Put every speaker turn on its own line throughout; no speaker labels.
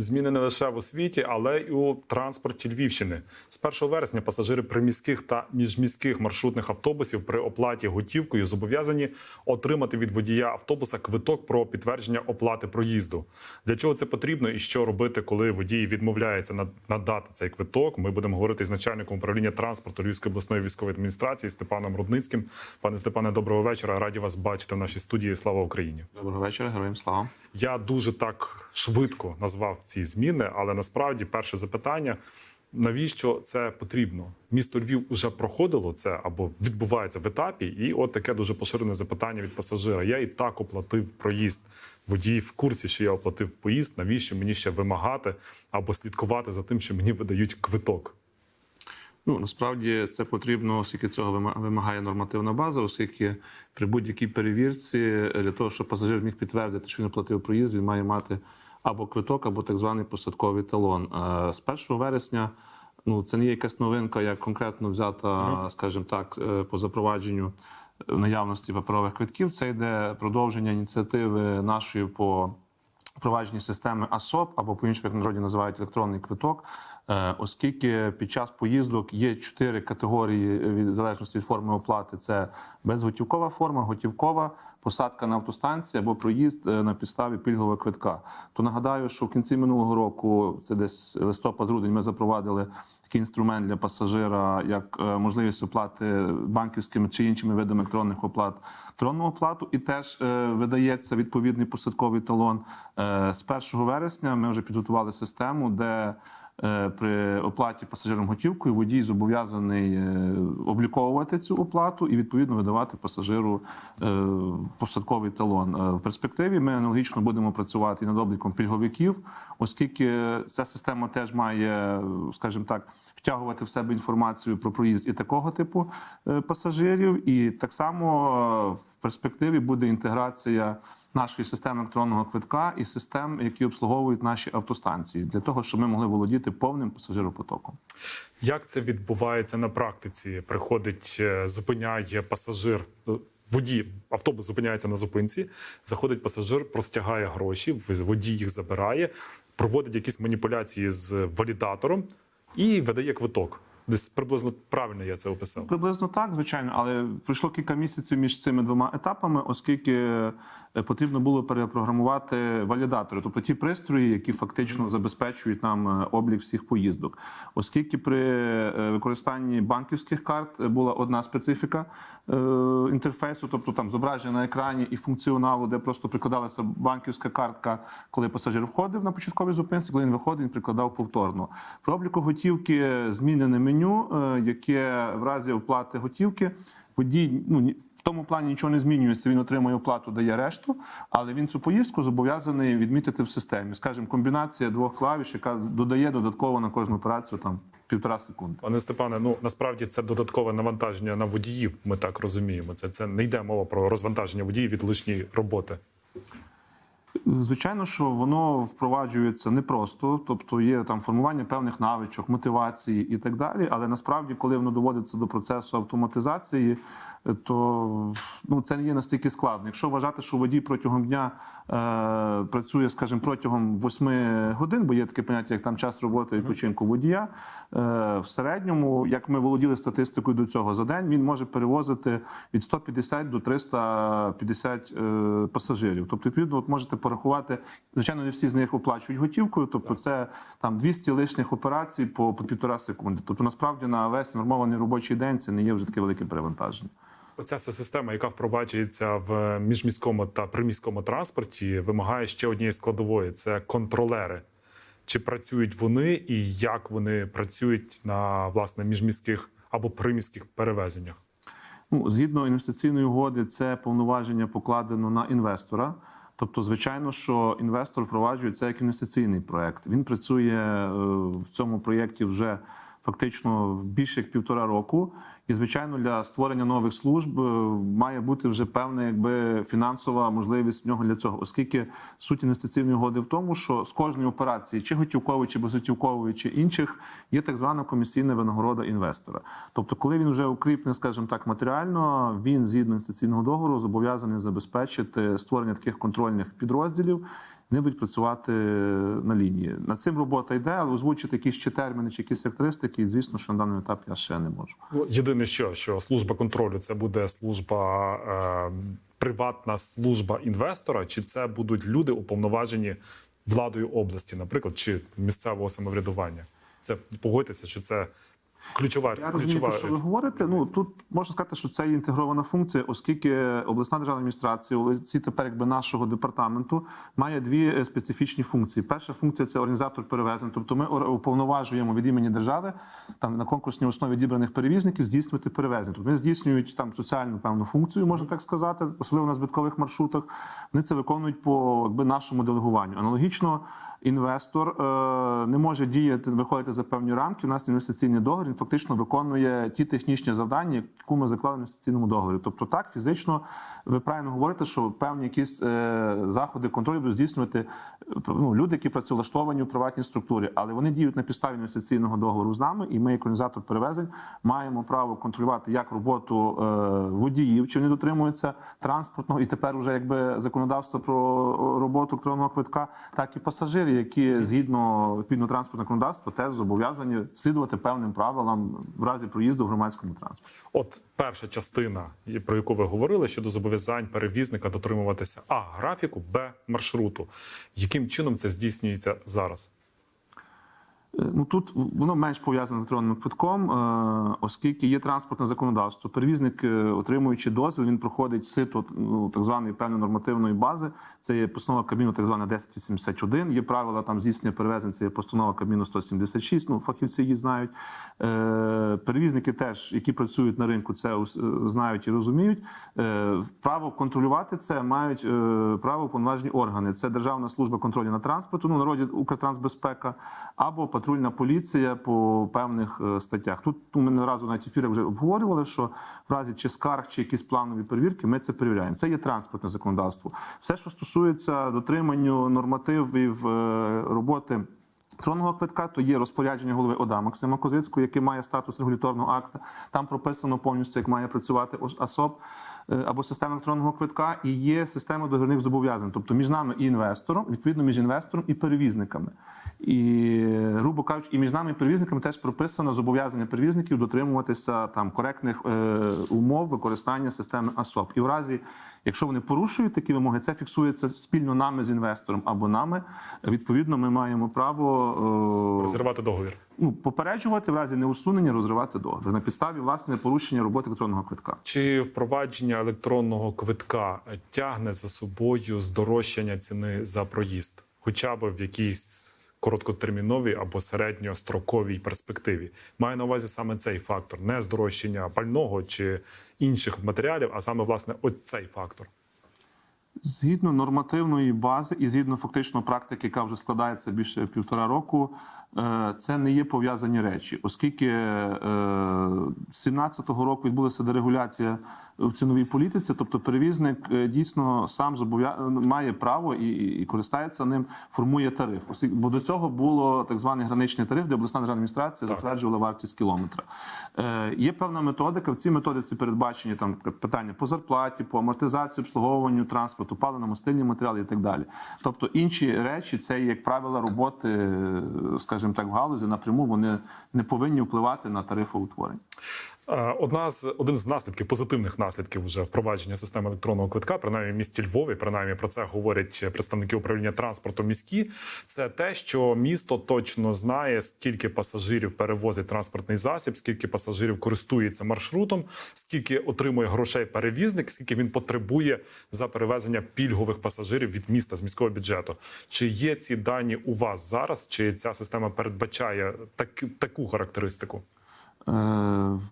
Зміни не лише в освіті, але й у транспорті Львівщини. З 1 вересня пасажири приміських та міжміських маршрутних автобусів при оплаті готівкою зобов'язані отримати від водія автобуса квиток про підтвердження оплати проїзду. Для чого це потрібно і що робити, коли водій відмовляється над- надати цей квиток? Ми будемо говорити з начальником управління транспорту Львівської обласної військової адміністрації Степаном Рудницьким. Пане Степане, доброго вечора. Раді вас бачити в нашій студії. Слава Україні.
Доброго вечора, героям слава.
Я дуже так швидко назвав ці зміни, але насправді перше запитання: навіщо це потрібно? Місто Львів вже проходило це або відбувається в етапі, і от таке дуже поширене запитання від пасажира. Я і так оплатив проїзд. Водій в курсі, що я оплатив поїзд. Навіщо мені ще вимагати або слідкувати за тим, що мені видають квиток?
Ну насправді це потрібно, оскільки цього вимагає нормативна база, оскільки при будь-якій перевірці для того, щоб пасажир міг підтвердити, що він оплатив проїзд, він має мати або квиток, або так званий посадковий талон. Е, З 1 вересня. Ну, це не є якась новинка, як конкретно взята, скажімо так, е, по запровадженню наявності паперових квитків. Це йде продовження ініціативи нашої по впровадженні системи АСОП або по іншому, як народі називають електронний квиток. Е, Оскільки під час поїздок є чотири категорії від в залежності від форми оплати: це безготівкова форма, готівкова, посадка на автостанції або проїзд е, на підставі пільгового квитка. То нагадаю, що в кінці минулого року, це десь листопад-грудень, ми запровадили такий інструмент для пасажира, як е, можливість оплати банківськими чи іншими видами електронних оплат електронну оплату, і теж е, видається відповідний посадковий талон. Е, з 1 вересня ми вже підготували систему, де е, при оплаті пасажиром готівкою водій зобов'язаний е, обліковувати цю оплату і відповідно видавати пасажиру е, посадковий талон. Е, В перспективі ми аналогічно будемо працювати і над обліком пільговиків, оскільки ця система теж має, скажімо так, втягувати в себе інформацію про проїзд і такого типу е, пасажирів. І так само е, в перспективі буде інтеграція нашої системи електронного квитка і систем, які обслуговують наші автостанції, для того, щоб ми могли володіти повним пасажиропотоком.
Як це відбувається на практиці? Приходить, е, зупиняє пасажир. е, Водій автобус зупиняється на зупинці, заходить пасажир, простягає гроші, водій їх забирає, проводить якісь маніпуляції з валідатором і видає квиток. Десь приблизно правильно я це описав.
Приблизно так, звичайно, але пройшло кілька місяців між цими двома етапами, оскільки е, потрібно було перепрограмувати валідатори, тобто ті пристрої, які фактично забезпечують нам е, облік всіх поїздок. Оскільки при е, використанні банківських карт була одна специфіка інтерфейсу, тобто там зображення на екрані і функціоналу, де просто прикладалася банківська картка, коли пасажир входив на початковій зупинці, коли він виходив, він прикладав повторно. При обліку готівки змінене меню, е, яке в разі оплати готівки водій ну в тому плані нічого не змінюється. Він отримує оплату, дає решту, але він цю поїздку зобов'язаний відмітити в системі. Скажімо, комбінація двох клавіш, яка додає додатково на кожну операцію там півтора секунди.
Пане Степане, ну насправді це додаткове навантаження на водіїв. Ми так розуміємо. Це, це не йде мова про розвантаження водіїв від лишньої роботи.
Звичайно, що воно впроваджується непросто, тобто є там формування певних навичок, мотивації і так далі. Але насправді, коли воно доводиться до процесу автоматизації, то ну це не є настільки складно. Якщо вважати, що водій протягом дня е, працює, скажімо, протягом 8 годин, бо є таке поняття, як там час роботи і відпочинку водія. Е, в середньому, як ми володіли статистикою до цього за день, він може перевозити від 150 до 350 е, пасажирів. Тобто, відповідно, от можете порахувати. Звичайно, не всі з них оплачують готівкою. Тобто, це там 200 лишніх операцій по, по півтора секунди. Тобто, насправді на весь нормований робочий день це не є вже таке велике перевантаження.
Оця вся система, яка впроваджується в міжміському та приміському транспорті, вимагає ще однієї складової: це контролери. Чи працюють вони, і як вони працюють на власне міжміських або приміських перевезеннях?
Ну, згідно інвестиційної угоди, це повноваження покладено на інвестора. Тобто, звичайно, що інвестор впроваджує це як інвестиційний проект. Він працює е, в цьому проєкті вже фактично більше як півтора року. І, звичайно, для створення нових служб е, має бути вже певна якби фінансова можливість в нього для цього, оскільки суть інвестиційної угоди в тому, що з кожної операції, чи готівкової, чи безготівкової, чи інших, є так звана комісійна винагорода інвестора. Тобто, коли він вже укріпне, скажімо так, матеріально, він згідно інвестиційного договору зобов'язаний забезпечити створення таких контрольних підрозділів. Вони будуть працювати на лінії. Над цим робота йде, але озвучити якісь ще терміни чи якісь характеристики, звісно, що на даному етапі я ще не можу.
Ну, єдине, що, що служба контролю це буде служба. Е, Приватна служба інвестора, чи це будуть люди уповноважені владою області, наприклад, чи місцевого самоврядування? Це погодьтеся, що це ключова
Я розумію,
ключова
що ви говорите. Ну тут можна сказати, що це є інтегрована функція, оскільки обласна державна адміністрація, у лиці тепер якби нашого департаменту, має дві е, специфічні функції. Перша функція це організатор перевезень. Тобто ми уповноважуємо від імені держави там на конкурсній основі дібраних перевізників здійснювати перевезення. Тобто вони здійснюють там соціальну певну функцію, можна так сказати, особливо на збиткових маршрутах. Вони це виконують по якби нашому делегуванню. Аналогічно. Інвестор е, не може діяти, виходити за певні рамки. У нас інвестиційний договір він фактично виконує ті технічні завдання, які ми заклали в інвестиційному договорі. Тобто, так фізично ви правильно говорите, що певні якісь е, заходи контролю будуть здійснювати е, ну, люди, які працевлаштовані у приватній структурі, але вони діють на підставі інвестиційного договору з нами, і ми, як організатор перевезень, маємо право контролювати як роботу водіїв, чи вони дотримуються транспортного і тепер вже якби законодавство про роботу електронного квитка, так і пасажирів, які згідно відповідно транспортного законодавства теж зобов'язані слідувати певним правилам в разі проїзду в громадському транспорті.
От перша частина, про яку ви говорили, щодо зобов'язань перевізника дотримуватися а графіку, б маршруту. Яким чином це здійснюється зараз?
Е, Ну тут воно менш пов'язане з електронним квитком, е, оскільки є транспортне законодавство. Перевізник, е, отримуючи дозвіл, він проходить сито ну, так званої певної нормативної бази. Це є постанова Кабміну, так звана 1081. Є правила там здійснення перевезень. Це є постанова Кабміну 176. Ну фахівці її знають. Перевізники теж, які працюють на ринку, це знають і розуміють. Право контролювати це мають право уповноважені органи. Це Державна служба контролю над транспортом, ну народі Укртрансбезпека або патрульна поліція по певних е, статтях. Тут ну, ми не разу в ефірах вже обговорювали, що в разі чи скарг, чи якісь планові перевірки, ми це перевіряємо. Це є транспортне законодавство. Все, що стосується дотриманню нормативів е, роботи. Електронного квитка то є розпорядження голови ОДА Максима Козицького, який має статус регуляторного акта. Там прописано повністю, як має працювати ос- АСОП е, або система електронного квитка, і є система договірних зобов'язань, тобто між нами і інвестором, відповідно між інвестором і перевізниками. І, грубо кажучи, і між нами і перевізниками теж прописано зобов'язання перевізників дотримуватися там коректних е, умов використання системи АСОП. І в разі, якщо вони порушують такі вимоги, це фіксується спільно нами з інвестором або нами. Відповідно, ми маємо право е,
Розірвати договір.
Ну, попереджувати в разі неусунення, розривати договір на підставі власне порушення роботи електронного квитка.
Чи впровадження електронного квитка тягне за собою здорожчання ціни за проїзд, хоча б в якійсь короткотерміновій або середньостроковій перспективі? Маю на увазі саме цей фактор, не здорожчання пального чи інших матеріалів, а саме власне ось цей фактор.
Згідно нормативної бази і згідно фактично практики, яка вже складається більше півтора року, це не є пов'язані речі, оскільки е, з 17-го року відбулася дерегуляція в ціновій політиці, тобто перевізник е, дійсно сам має право і, і користається ним, формує тариф. Оскільки- Бо до цього було так званий граничний тариф, де обласна державна адміністрація
Так.
затверджувала вартість кілометра. Е, є певна методика. В цій методиці передбачені там питання по зарплаті, по амортизації, обслуговуванню транспорту, паливно-мастильні матеріали і так далі. Тобто інші речі, це як правила роботи, е, скажімо так, галузі напряму вони не повинні впливати на тарифоутворення.
Е, Одна з один з наслідків, позитивних наслідків вже впровадження системи електронного квитка, принаймні в місті Львові, принаймні про це говорять представники управління транспорту міські. Це те, що місто точно знає, скільки пасажирів перевозить транспортний засіб, скільки пасажирів користується маршрутом, скільки отримує грошей перевізник, скільки він потребує за перевезення пільгових пасажирів від міста з міського бюджету. Чи є ці дані у вас зараз? Чи ця система передбачає так, таку характеристику?
Е,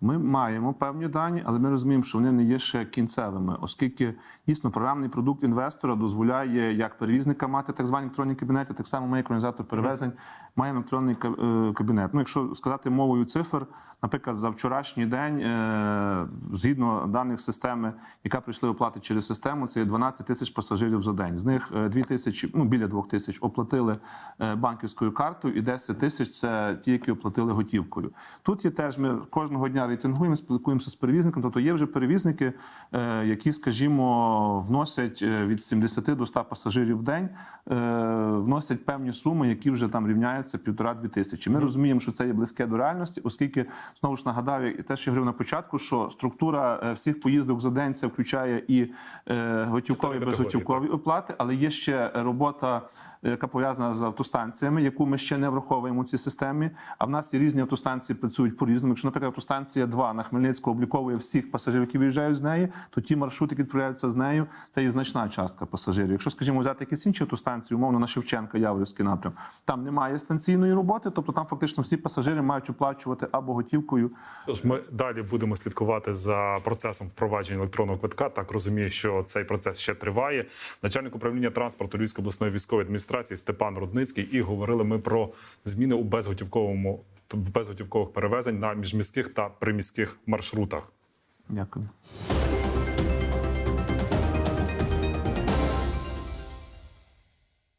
Ми маємо певні дані, але ми розуміємо, що вони не є ще кінцевими, оскільки дійсно програмний продукт інвестора дозволяє як перевізника мати так звані електронні кабінети, так само ми, як організатор перевезень, маємо електронний е, кабінет. Ну, якщо сказати мовою цифр, наприклад, за вчорашній день, е, згідно даних системи, яка прийшли оплати через систему, це є 12 тисяч пасажирів за день. З них 2 тисячі, ну біля 2 тисяч оплатили е, банківською картою, і 10 тисяч це ті, які оплатили готівкою. Тут є теж ми кожного дня рейтингуємо, спілкуємося з перевізниками. Тобто є вже перевізники, е, які, скажімо, вносять е, від 70 до 100 пасажирів в день, е, вносять певні суми, які вже там рівняються півтора-дві тисячі. Ми розуміємо, що це є близьке до реальності, оскільки знову ж нагадав і те, що я говорив на початку, що структура е, всіх поїздок за день це включає і е, готівкові
Чотири
безготівкові оплати, але є ще робота, яка пов'язана з автостанціями, яку ми ще не враховуємо у цій системі. А в нас є різні автостанції, працюють по-різному. Якщо, наприклад, автостанція 2 на Хмельницького обліковує всіх пасажирів, які виїжджають з неї, то ті маршрути, які відправляються з нею, це є значна частка пасажирів. Якщо, скажімо, взяти якісь інші автостанції, умовно на Шевченка, Яворівський напрям, там немає станційної роботи, тобто там фактично всі пасажири мають оплачувати або готівкою,
Тож ми далі будемо слідкувати за процесом впровадження електронного квитка. Так розумію, що цей процес ще триває. Начальник управління транспорту Львівської обласної військової адміністрації Степан Рудницький. І говорили ми про зміни у безготівковому безготівкових перевезень на міжміських та приміських маршрутах.
Дякую.